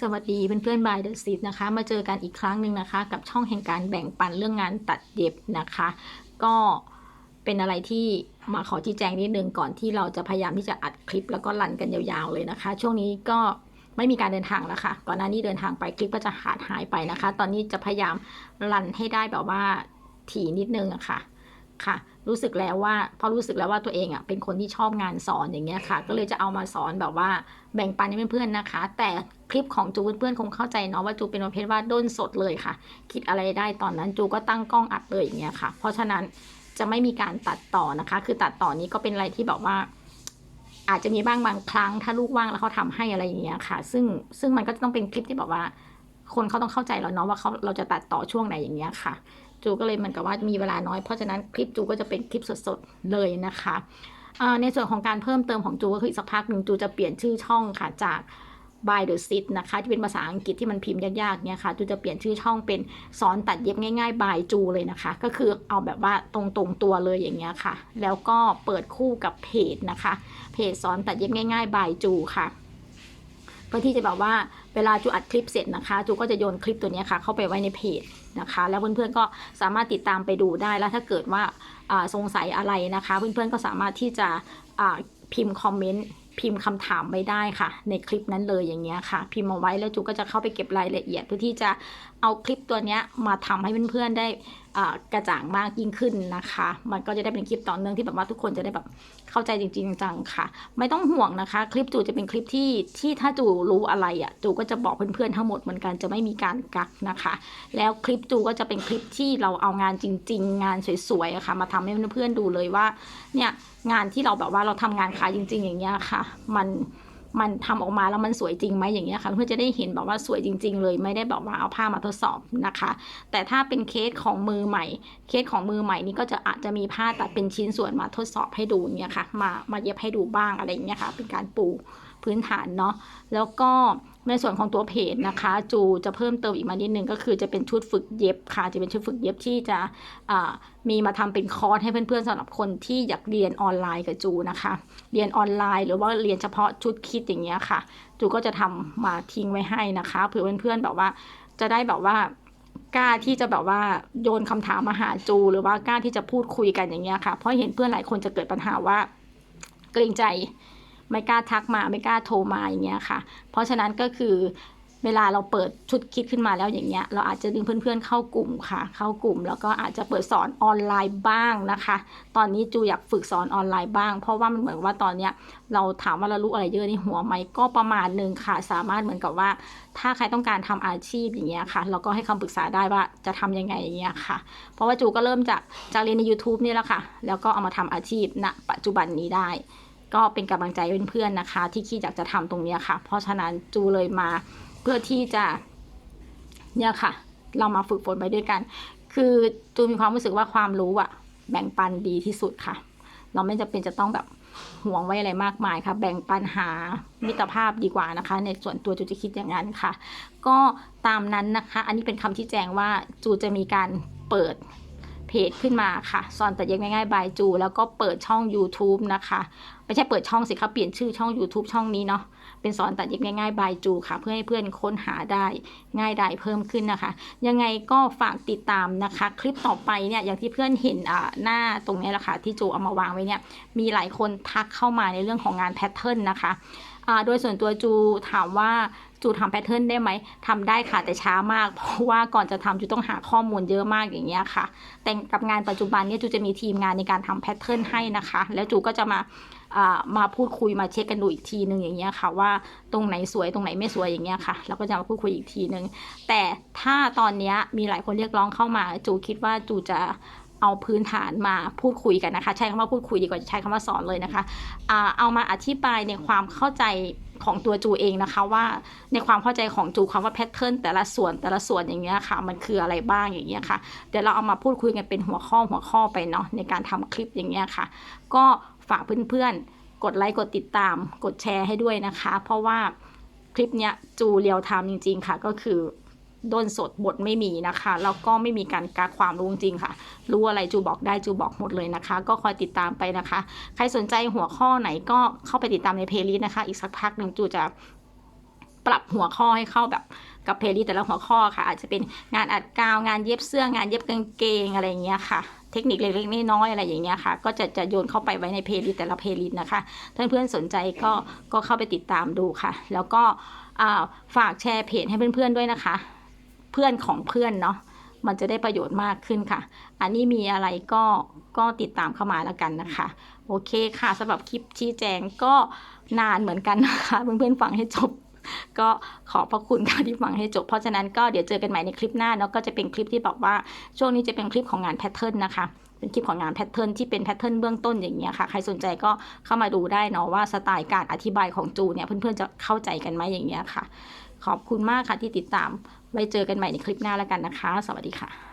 สวัสดีเพื่อนๆบายเดอะซินะคะ มาเจอกันอีกครั้งหนึ่งนะคะ กับช่องแห่งการแบ่งปันเรื่องงานตัดเย็บนะคะ ก็เป็นอะไรที่มาขอชี้แจงนิดนึงก่อนที่เราจะพยายามที่จะอัดคลิปแล้วก็รันกันยาวๆเลยนะคะ ช่วงนี้ก็ไม่มีการเดินทางแล้วค่ะ ก่อนหน้านี้เดินทางไปคลิปก็จะขาดหายไปนะคะ ตอนนี้จะพยายามรันให้ได้แบบว่าถี่นิดนึงอะค่ะ ค่ะ รู้สึกแล้วว่าพอรู้สึกแล้วว่าตัวเองอะเป็นคนที่ชอบงานสอนอย่างเงี้ยค่ะ ก็เลยจะเอามาสอนแบบว่าแบ่งปันให้เพื่อนๆนะคะ แต่คลิปของจูเพื่อนๆคงเข้าใจเนาะว่าจูเป็นประเภทว่าด้นสดเลยค่ะ คิดอะไรได้ตอนนั้นจูก็ตั้งกล้องอัดเลยอย่างเงี้ยค่ะ เพราะฉะนั้นจะไม่มีการตัดต่อนะคะ คือตัดต่อนี้ก็เป็นอะไรที่แบบว่า อาจจะมีบ้างบางครั้ง ถ้าลูกว่างแล้วเขาทำให้อะไรอย่างเงี้ยค่ะ ซึ่งซึ่งมันก็จะต้องเป็นคลิปที่แบบว่า คนเขาต้องเข้าใจแล้วเนาะว่าเขาเราจะตัดต่อช่วงไหนอย่างเงี้ยค่ะ จูก็เลยเหมือนกับว่ามีเวลาน้อยเพราะฉะนั้นคลิปจูก็จะเป็นคลิปสดๆเลยนะคะในส่วนของการเพิ่มเติมของจูก็คืออีกสักพักหนึ่งจูจะเปลี่ยนชื่อช่องค่ะจาก by the sit นะคะ ที่เป็นภาษาอังกฤษที่มันพิมพ์ยากๆเนี่ยค่ะจูจะเปลี่ยนชื่อช่องเป็นสอนตัดเย็บง่ายๆ by จูเลยนะคะ ก็คือเอาแบบว่าตรงๆตัวเลยอย่างเงี้ยค่ะ แล้วก็เปิดคู่กับเพจนะคะ เพจสอนตัดเย็บง่ายๆ by จูค่ะ เพื่อที่จะแบบว่าเวลาจูอัดคลิปเสร็จนะคะ จูก็จะโยนคลิปตัวนี้ค่ะ เข้าไปไว้ในเพจนะคะ แล้วเพื่อนๆก็สามารถติดตามไปดูได้แล้วถ้าเกิดว่าสงสัยอะไรนะคะ เพื่อนๆก็สามารถที่จะพิมพ์คอมเมนต์พิมพ์คำถามไว้ได้ค่ะ ในคลิปนั้นเลยอย่างเงี้ยค่ะ พิมพ์เอาไว้แล้วจูก็จะเข้าไปเก็บรายละเอียดเพื่อที่จะเอาคลิปตัวเนี้ยมาทำให้เพื่อนๆได้ กระจ่างมากยิ่งขึ้นนะคะ มันก็จะได้เป็นคลิปต่อเนื่องที่แบบว่าทุกคนจะได้แบบเข้าใจจริงๆจังๆค่ะ ไม่ต้องห่วงนะคะ คลิปจูจะเป็นคลิปที่ที่ถ้าจูรู้อะไรอะจูก็จะบอกเพื่อนๆทั้งหมดเหมือนกันจะไม่มีการกักนะคะ แล้วคลิปจูก็จะเป็นคลิปที่เราเอางานจริง ๆ งานสวยๆอะค่ะ มาทำให้เพื่อนๆดูเลยว่า เนี่ยงานที่เราแบบว่าเราทำงานขายจริง ๆ อย่างเงี้ยค่ะ มัน มันทำออกมาแล้วมันสวยจริงไหมอย่างเงี้ยค่ะเพื่อจะได้เห็นแบบว่าสวยจริง ๆ เลยไม่ได้แบบว่าเอาผ้ามาทดสอบนะคะ แต่ถ้าเป็นเคสของมือใหม่ เคสของมือใหม่นี่ก็จะอาจจะมีผ้าตัดเป็นชิ้นส่วนมาทดสอบให้ดูเงี้ยค่ะมามาเย็บให้ดูบ้างอะไรอย่างเงี้ยค่ะเป็นการปูพื้นฐานเนาะแล้วก็ในส่วนของตัวเพจนะคะ จูจะเพิ่มเติมอีกมานิดนึงก็คือจะเป็นชุดฝึกเย็บค่ะ จะเป็นชุดฝึกเย็บที่จะอ่ามีมาทำเป็นคอร์สให้เพื่อนๆสำหรับคนที่อยากเรียนออนไลน์กับจูนะคะ เรียนออนไลน์หรือว่าเรียนเฉพาะชุดคิดอย่างเงี้ยค่ะ จูก็จะทำมาทิ้งไว้ให้นะคะเผื่อเพื่อนๆแบบว่าจะได้แบบว่ากล้าที่จะแบบว่าโยนคำถามมาหาจู หรือว่ากล้าที่จะพูดคุยกันอย่างเงี้ยค่ะ เพราะเห็นเพื่อนหลายคนจะเกิดปัญหาว่าเกรงใจ ไม่กล้าทักมาไม่กล้าโทรมาอย่างเงี้ยค่ะ เพราะฉะนั้นก็คือเวลาเราเปิดชุดคิดขึ้นมาแล้วอย่างเงี้ย เราอาจจะดึงเพื่อนๆเข้ากลุ่มค่ะ เข้ากลุ่ม แล้วก็อาจจะเปิดสอนออนไลน์บ้างนะคะ ตอนนี้จูอยากฝึกสอนออนไลน์บ้าง เพราะว่ามันเหมือนว่าตอนเนี้ยเราถามว่าเรารู้อะไรเยอะในหัวไหมก็ประมาณหนึ่งค่ะ สามารถเหมือนกับว่า ถ้าใครต้องการทำอาชีพอย่างเงี้ยค่ะ เราก็ให้คำปรึกษาได้ว่าจะทำยังไงอย่างเงี้ยค่ะ เพราะว่าจูก็เริ่มจากจากเรียนใน YouTube นี่แหละค่ะ แล้วก็เอามาทำอาชีพณปัจจุบันนี้ได้ ก็เป็นกำลังใจเพื่อนๆนะคะ ที่คิดอยากจะทำตรงนี้ค่ะ เพราะฉะนั้นจูเลยมาเพื่อที่จะเนี่ยค่ะ เรามาฝึกฝนไปด้วยกัน คือจูมีความรู้สึกว่าความรู้อะแบ่งปันดีที่สุดค่ะ เราไม่จำเป็นจะต้องแบบห่วงไว้อะไรมากมายค่ะ แบ่งปันหามิตรภาพดีกว่านะคะ ในส่วนตัวจูจะคิดอย่างนั้นค่ะ ก็ตามนั้นนะคะ อันนี้เป็นคำที่แจ้งว่าจูจะมีการเปิด เพจขึ้นมาค่ะสอนตัดเย็บง่ายๆบายจู แล้วก็เปิดช่อง YouTube นะคะ ไม่ใช่เปิดช่องสิคะเปลี่ยนชื่อช่อง YouTube ช่องนี้เนาะเป็นสอนตัดเย็บง่ายๆบายจูค่ะ เพื่อให้เพื่อนค้นหาได้ง่ายได้เพิ่มขึ้นนะคะ ยังไงก็ฝากติดตามนะคะ คลิปต่อไปเนี่ยอย่างที่เพื่อนเห็นอ่าหน้าตรงนี้แหละค่ะที่จูเอามาวางไว้เนี่ยมีหลายคนทักเข้ามาในเรื่องของงานแพทเทิร์นนะคะอ่าโดยส่วนตัวจูถามว่า จูทำแพทเทิร์นได้ไหมทำได้ค่ะแต่ช้ามาก เพราะว่าก่อนจะทำจูต้องหาข้อมูลเยอะมากอย่างเงี้ยค่ะ แต่กับงานปัจจุบันเนี่ยจูจะมีทีมงานในการทำแพทเทิร์นให้นะคะ แล้วจูก็จะมามาพูดคุยมาเช็คกันดูอีกทีหนึ่งอย่างเงี้ยค่ะว่าตรงไหนสวยตรงไหนไม่สวยอย่างเงี้ยค่ะเราก็จะมาพูดคุยอีกทีหนึ่งแต่ถ้าตอนเนี้ยมีหลายคนเรียกร้องเข้ามาจูคิดว่าจูจะ เอาพื้นฐานมาพูดคุยกันนะคะ ใช้คำว่าพูดคุยดีกว่าใช้คำว่าสอนเลยนะคะอ่าเอามาอธิบายในความเข้าใจของตัวจูเองนะคะว่าในความเข้าใจของจูคำว่าแพทเทิร์นแต่ละส่วนแต่ละส่วนอย่างเงี้ยค่ะ มันคืออะไรบ้างอย่างเงี้ยค่ะเดี๋ยวเราเอามาพูดคุยกันเป็นหัวข้อหัวข้อไปเนาะในการทำคลิปอย่างเงี้ยค่ะ ก็ฝากเพื่อนๆ กดไลค์กดติดตาม กดแชร์ให้ด้วยนะคะ เพราะว่าคลิปเนี้ยจูเรียวไทม์จริง ๆ ค่ะ ก็คือ ด้นสดบทไม่มีนะคะแล้วก็ไม่มีการกาความรู้จริงค่ะ รู้อะไรจูบอกได้จูบอกหมดเลยนะคะ ก็คอยติดตามไปนะคะ ใครสนใจหัวข้อไหนก็เข้าไปติดตามในเพลย์ลิสต์นะคะ อีกสักพักหนึ่งจูจะปรับหัวข้อให้เข้าแบบกับเพลย์ลิสต์แต่ละหัวข้อค่ะ อาจจะเป็นงานอัดกาวงานเย็บเสื้องานเย็บกางเกงอะไรอย่างเงี้ยค่ะเทคนิคเล็กๆน้อยๆอะไรอย่างเงี้ยค่ะ ก็จะจะโยนเข้าไปไว้ในเพลย์ลิสต์แต่ละเพลย์ลิสต์นะคะถ้าเพื่อนสนใจก็ก็เข้าไปติดตามดูค่ะ แล้วก็ฝากแชร์เพจให้เพื่อนๆด้วยนะคะ พื่อนของเพื่อนเนาะมันจะได้ประโยชน์มากขึ้นค่ะ อันนี้มีอะไรก็ก็ติดตามเข้ามาแล้วกันนะคะ โอเคค่ะสำหรับคลิปชี้แจงก็นานเหมือนกันนะคะ เพื่อนๆฟังให้จบ ก็ขอบพระคุณค่ะที่ฟังให้จบ เพราะฉะนั้นก็เดี๋ยวเจอกันใหม่ในคลิปหน้าเนาะก็จะเป็นคลิปที่บอกว่าช่วงนี้จะเป็นคลิปของงานแพทเทิร์นนะคะเป็นคลิปของงานแพทเทิร์นที่เป็นแพทเทิร์นเบื้องต้นอย่างเงี้ยค่ะ ใครสนใจก็เข้ามาดูได้เนาะว่าสไตล์การอธิบายของจูเนี่ยเพื่อนๆจะเข้าใจกันไหมอย่างเงี้ยค่ะ ขอบคุณมากค่ะที่ติดตาม ไว้เจอกันใหม่ในคลิปหน้าแล้วกันนะคะ สวัสดีค่ะ